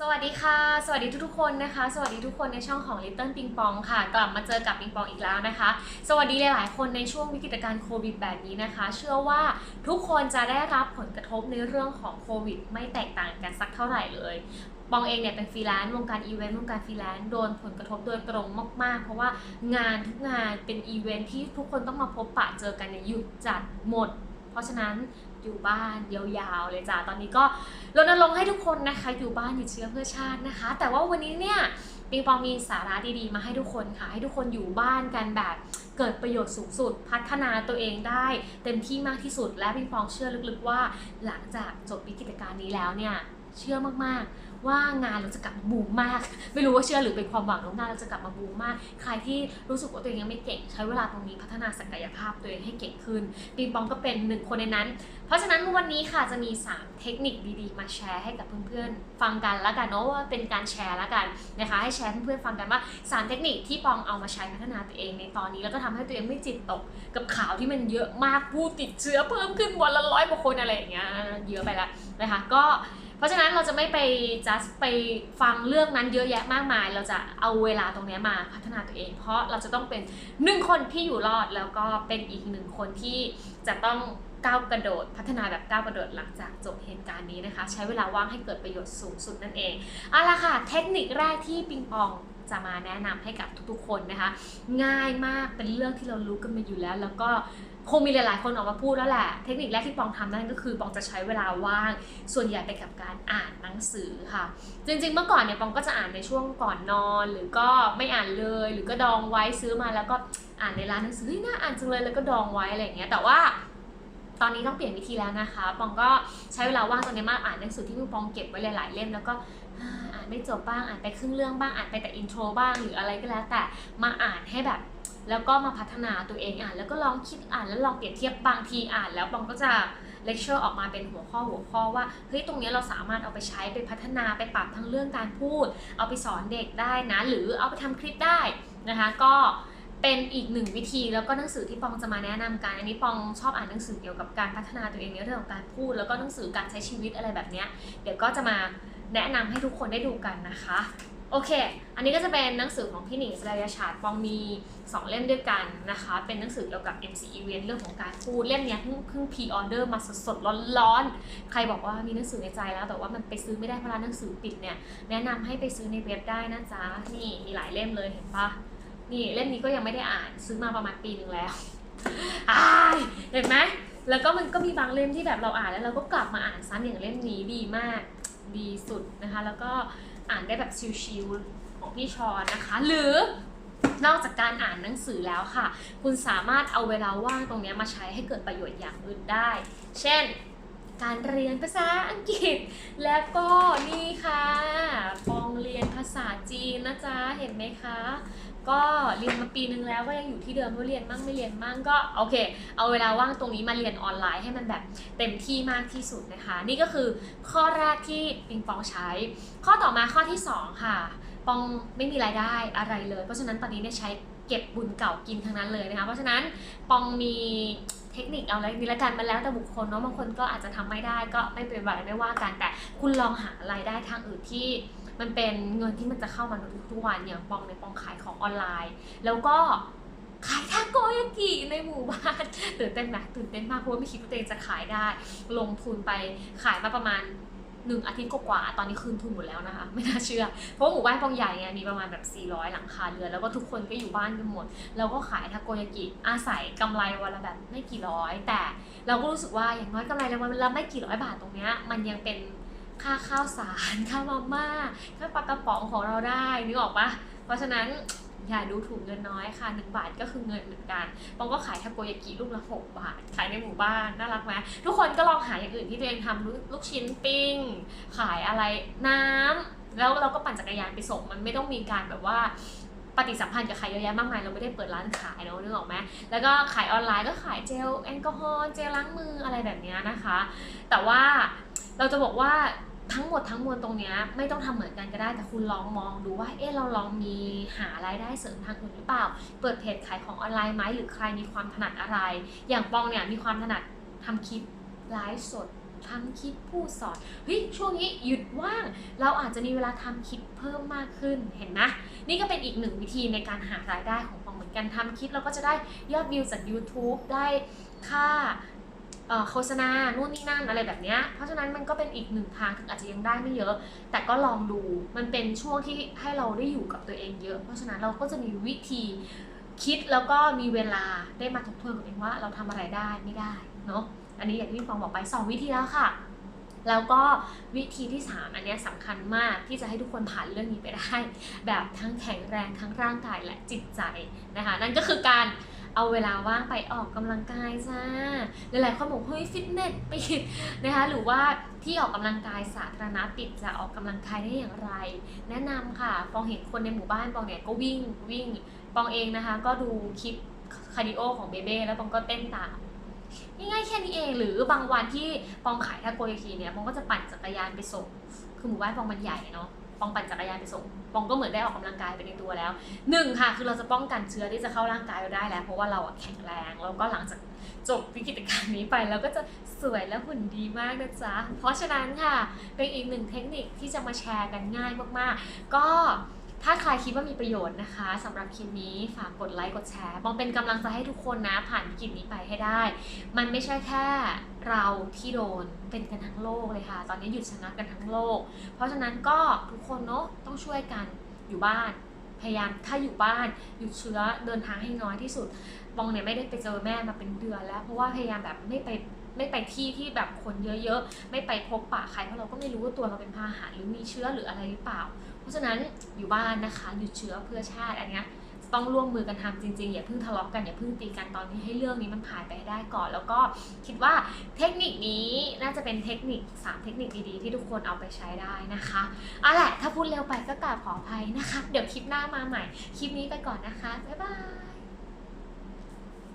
สวัสดีค่ะ สวัสดีทุกๆคนนะคะ สวัสดีทุกคนในช่องของ Little ปิงปองค่ะ กลับมาเจอกับปิงปองอีกแล้วนะคะ สวัสดีหลายๆคนในช่วงวิกฤตการณ์โควิดแบบนี้นะคะ เชื่อว่าทุกคนจะได้รับผลกระทบในเรื่องของโควิด ไม่แตกต่างกันสักเท่าไหร่เลยปองเองเนี่ยเป็นฟรีแลนซ์วงการอีเวนต์วงการฟรีแลนซ์โดนผลกระทบโดยตรงมาก ๆ เพราะว่างานทุกงานเป็นอีเวนต์ที่ทุกคนต้องมาพบปะเจอกันเนี่ยหยุดจัดหมด เพราะฉะนั้น อยู่บ้านยาวๆเลยจ้ะตอนนี้ก็รณรงค์ให้ทุกคนนะคะอยู่บ้านหยุดเชื้อเพื่อชาตินะคะ แต่ว่าวันนี้เนี่ยปิงปองมีสาระดีๆ มาให้ทุกคนค่ะ ให้ทุกคนอยู่บ้านกันแบบเกิดประโยชน์สูงสุด พัฒนาตัวเองได้ เต็มที่มากที่สุดและปิงปองเชื่อลึกๆว่า หลังจากจบวิกฤตการณ์นี้แล้วเนี่ย เชื่อมากๆ ว่างานเราจะกลับมาบูมมาก ไม่รู้ว่าเชื่อหรือเป็นความหวังว่างานเราจะกลับมาบูมมาก ใครที่รู้สึกว่าตัวเองยังไม่เก่ง ใช้เวลาตรงนี้พัฒนาศักยภาพตัวเองให้เก่งขึ้นปิงปองก็เป็นหนึ่งคนในนั้น เพราะฉะนั้นวันนี้ค่ะจะมี 3 เทคนิคดีๆ มาแชร์ให้กับเพื่อนๆ ฟังกันแล้วกันเนาะว่าเป็นการแชร์แล้วกันนะคะให้แชร์เพื่อนๆฟังกันว่า 3 เทคนิคที่ปองเอามาใช้พัฒนาตัวเองในตอนนี้แล้วก็ทำให้ตัวเองไม่จิตตกกับข่าวที่มันเยอะมากผู้ติดเชื้อเพิ่มขึ้นวันละร้อยกว่าคนอะไรอย่างเงี้ยเยอะไปล้วนะคะก็ ราะฉะนั้นเราจะไม่ไป just ไปฟังเรื่องนั้นเยอะแยะมากมาย เราจะเอาเวลาตรงนี้มาพัฒนาตัวเอง เพราะเราจะต้องเป็นหนึ่งคนที่อยู่รอดแล้วก็เป็นอีกหนึ่งคนที่จะต้องก้าวกระโดดพัฒนาแบบก้าวกระโดดหลังจากจบเหตุการณ์นี้นะคะ ใช้เวลาว่างให้เกิดประโยชน์สูงสุดนั่นเองเอาละค่ะ เทคนิคแรกที่ปิงปองจะมาแนะนำให้กับทุกๆคนนะคะ ง่ายมากเป็นเรื่องที่เรารู้กันมาอยู่แล้ว แล้วก็ คงมีหลายๆ คนออกมาพูดแล้วแหละ เทคนิคแรกที่ปองทำนั่นก็คือปองจะใช้เวลาว่าง ส่วนใหญ่ไปกับการอ่านหนังสือค่ะ จริงๆ เมื่อก่อนเนี่ยปองก็จะอ่านในช่วงก่อนนอน หรือก็ไม่อ่านเลย หรือก็ดองไว้ซื้อมาแล้วก็อ่านในร้านหนังสือเฮ้ยน่าอ่านจังเลยแล้วก็ดองไว้อะไรอย่างเงี้ย แต่ว่าตอนนี้ต้องเปลี่ยนวิธีแล้วนะคะ ปองก็ใช้เวลาว่างตอนนี้มาอ่านหนังสือที่ปองเก็บไว้หลายๆ เล่มแล้วก็อ่านไม่จบบ้าง อ่านไปครึ่งเรื่องบ้าง อ่านไปแต่อินโทรบ้าง หรืออะไรก็แล้ว แต่มาอ่านให้แบบ แล้วก็มาพัฒนาตัวเองอ่าน แล้วก็ลองคิดอ่านแล้วลองเปรียบเทียบบางทีอ่าน แล้วปองก็จะเลคเชอร์ออกมาเป็นหัวข้อหัวข้อว่าเฮ้ยตรงนี้เราสามารถเอาไปใช้ไปพัฒนาไปปรับทั้งเรื่องการพูด เอาไปสอนเด็กได้นะ หรือเอาไปทำคลิปได้นะคะ ก็เป็นอีกหนึ่งวิธีแล้วก็หนังสือที่ปองจะมาแนะนำกันอันนี้ปองชอบอ่านหนังสือเกี่ยวกับการพัฒนาตัวเองในเรื่องของการพูด แล้วก็หนังสือการใช้ชีวิตอะไรแบบนี้เดี๋ยวก็จะมาแนะนำให้ทุกคนได้ดูกันนะคะ โอเค อันนี้ก็จะเป็นหนังสือของพี่หนิงสลายชาติปองมี 2 เล่มด้วยกันนะคะ เป็นหนังสือเกี่ยวกับ MC Event เรื่องของการพูด เล่มนี้เพิ่งเพิ่งพรีออเดอร์มาสดๆร้อนๆ ใครบอกว่ามีหนังสือในใจแล้ว แต่ว่ามันไปซื้อไม่ได้เพราะร้านหนังสือปิดเนี่ย แนะนำให้ไปซื้อในเว็บได้นะจ๊ะ นี่มีหลายเล่มเลยเห็นปะนี่เล่มนี้ก็ยังไม่ได้อ่านซื้อมาประมาณปีหนึ่งแล้วอายเห็นไหมแล้วก็มันก็มีบางเล่มที่แบบเราอ่านแล้วเราก็กลับมาอ่านซ้ำอย่างเล่มนี้ดีมาก ดีสุดนะคะ แล้วก็ อ่านได้แบบชิลๆของพี่ชอนนะคะ หรือนอกจากการอ่านหนังสือแล้วค่ะ คุณสามารถเอาเวลาว่างตรงนี้มาใช้ให้เกิดประโยชน์อย่างอื่นได้ เช่น การเรียนภาษาอังกฤษ แล้วก็นี่ค่ะ ฟองเรียนภาษาจีนนะจ๊ะ เห็นไหมคะ ก็เรียนมาปีนึงแล้วก็ยังอยู่ที่เดิมว่าเรียนมั่งไม่เรียนมั่งก็โอเค เอาเวลาว่างตรงนี้มาเรียนออนไลน์ให้มันแบบเต็มที่มากที่สุดนะคะ นี่ก็คือข้อแรกที่ปิงปองใช้ ข้อต่อมาข้อที่สองค่ะ ปองไม่มีรายได้อะไรเลย เพราะฉะนั้นตอนนี้เนี่ยใช้เก็บบุญเก่ากินทั้งนั้นเลยนะคะเพราะฉะนั้นปองมีเทคนิคเอาอะไรมีละกันมันแล้วแต่บุคคลเนาะบางคนก็อาจจะทำไม่ได้ก็ไม่เป็นไรไม่ว่ากันแต่คุณลองหารายได้ทางอื่นที่ มันเป็นเงินที่มันจะเข้ามาทุกๆวันอย่างปองในปองขายของออนไลน์ แล้วก็ขายทาโกยากิในหมู่บ้านตื่นเต้นไหมตื่นเต้นมากเพราะว่าไม่คิดว่าตัวเองจะขายได้ ลงทุนไปขายมาประมาณหนึ่งอาทิตย์กว่าๆตอนนี้คืนทุนหมดแล้วนะคะ ไม่น่าเชื่อ เพราะหมู่บ้านปองใหญ่ไงมีประมาณแบบ 400 หลังคาเรือนแล้วก็ทุกคนก็อยู่บ้านกันหมด แล้วก็ขายทาโกยากิอาศัยกำไรวันละแบบไม่กี่ร้อย แต่เราก็รู้สึกว่าอย่างน้อยกำไรวันละไม่กี่ร้อยบาทตรงเนี้ยมันยังเป็น ค่าข้าวสารค่ามาม่าค่าปลากระป๋องของเราได้นึกออกปะเพราะฉะนั้นอย่าดูถูกเงินน้อยค่ะ 1 บาทก็คือเงินเหมือนกันปองก็ขายทาโกยากิลูกละ 6 บาท ขายในหมู่บ้าน น่ารักไหมทุกคนก็ลองหาอย่างอื่นที่ตัวเองทำลูกชิ้นปิ้ง ขายอะไรน้ำแล้วเราก็ปั่นจักรยานไปส่ง มันไม่ต้องมีการแบบว่าปฏิสัมพันธ์กับใครเยอะแยะมากมาย เราไม่ได้เปิดร้านขายเนอะนึกออกไหมแล้วก็ขายออนไลน์ก็ขายเจลแอลกอฮอล์เจลล้างมืออะไรแบบนี้นะคะ แต่ว่า เราจะบอกว่าทั้งหมดทั้งมวลตรงนี้ไม่ต้องทำเหมือนกันก็ได้แต่คุณลองมองดูว่าเออเราลองมีหารายได้เสริมทางอื่นหรือเปล่า เปิดเพจขายของออนไลน์ไหมหรือใครมีความถนัดอะไร อย่างปองเนี่ยมีความถนัดทำคลิปไลฟ์สดทำคลิปพูดสอนเฮ้ยช่วงนี้หยุดว่าง เราอาจจะมีเวลาทำคลิปเพิ่มมากขึ้นเห็นไหมนี่ก็เป็นอีกหนึ่งวิธีในการหารายได้ของปองเหมือนกันทำคลิปเราก็จะได้ยอดวิวจาก YouTube ได้ค่า โฆษณา นู่นนี่นั่นอะไรแบบเนี้ย เพราะฉะนั้นมันก็เป็นอีกหนึ่งทางถึงอาจจะยังได้ไม่เยอะ แต่ก็ลองดู มันเป็นช่วงที่ให้เราได้อยู่กับตัวเองเยอะ เพราะฉะนั้นเราก็จะมีวิธีคิดแล้วก็มีเวลาได้มาทบทวนกับตัวเองว่าเราทำอะไรได้ไม่ได้เนาะ อันนี้อย่างที่พี่ฟองบอกไปสองวิธีแล้วค่ะ แล้วก็วิธีที่ 3 อันนี้สำคัญมากที่จะให้ทุกคนผ่านเรื่องนี้ไปได้ แบบทั้งแข็งแรงทั้งร่างกายและจิตใจนะคะ นั่นก็คือการ เอาเวลาว่างไปออกกำลังกายจ้าหลายๆคนบอกเฮ้ยฟิตเนสปิดนะคะหรือว่าที่ออกกำลังกายสาธารณะปิดจะออกกำลังกายได้อย่างไร แนะนำค่ะปองเห็นคนในหมู่บ้านปองเนี่ยก็วิ่งวิ่งปองเองนะคะ ก็ดูคลิปคาร์ดิโอของเบเบ้แล้วปองก็เต้นตามง่ายๆแค่นี้เองหรือบางวันที่ปองขายทาโกยากิเนี่ยปองก็จะปั่นจักรยานไปส่งคือหมู่บ้านปองมันใหญ่เนาะ ปองปั่นจักรยานไปส่งปองก็เหมือนได้ออกกำลังกายไปในตัวแล้วหนึ่งค่ะคือเราจะป้องกันเชื้อที่จะเข้าร่างกายเราได้แล้ว เพราะว่าเราแข็งแรงแล้วก็หลังจากจบวิกฤตการณ์นี้ไปเราก็จะสวยและหุ่นดีมากนะจ๊ะเพราะฉะนั้นค่ะเป็นอีกหนึ่งเทคนิคที่จะมาแชร์กันง่ายมากๆ ก็ ถ้าใครคิดว่ามีประโยชน์นะคะสำหรับคลิปนี้ฝากกดไลค์กดแชร์ปองเป็นกำลังใจให้ทุกคนนะผ่านวิกฤตนี้ไปให้ได้ มันไม่ใช่แค่เราที่โดนเป็นกันทั้งโลกเลยค่ะ ตอนนี้หยุดชะงักกันทั้งโลก เพราะฉะนั้นก็ทุกคนเนาะต้องช่วยกันอยู่บ้านพยายามถ้าอยู่บ้านหยุดเชื้อเดินทางให้น้อยที่สุดบองเนี่ยไม่ได้ไปเจอแม่มาเป็นเดือนแล้ว เพราะว่าพยายามแบบไม่ไปไม่ไปที่ที่แบบคนเยอะๆ ไม่ไปพบปะใครเพราะเราก็ไม่รู้ว่าตัวเราเป็นพาหะหรือมีเชื้อหรืออะไรหรือเปล่า เพราะฉะนั้นอยู่บ้านนะคะหยุดเชื้อเพื่อชาติอันเนี้ยต้องร่วมมือกันทำจริงๆ อย่าเพิ่งทะเลาะกันอย่าเพิ่งตีกันตอนนี้ให้เรื่องนี้มันผ่านไปให้ได้ก่อน แล้วก็คิดว่าเทคนิคนี้น่าจะเป็นเทคนิค 3 เทคนิคดีๆ ที่ทุกคนเอาไปใช้ได้นะคะเอาแหละถ้าพูดเร็วไปก็กราบขออภัยนะคะ เดี๋ยวคลิปหน้ามาใหม่ คลิปนี้ไปก่อนนะคะ บ๊ายบาย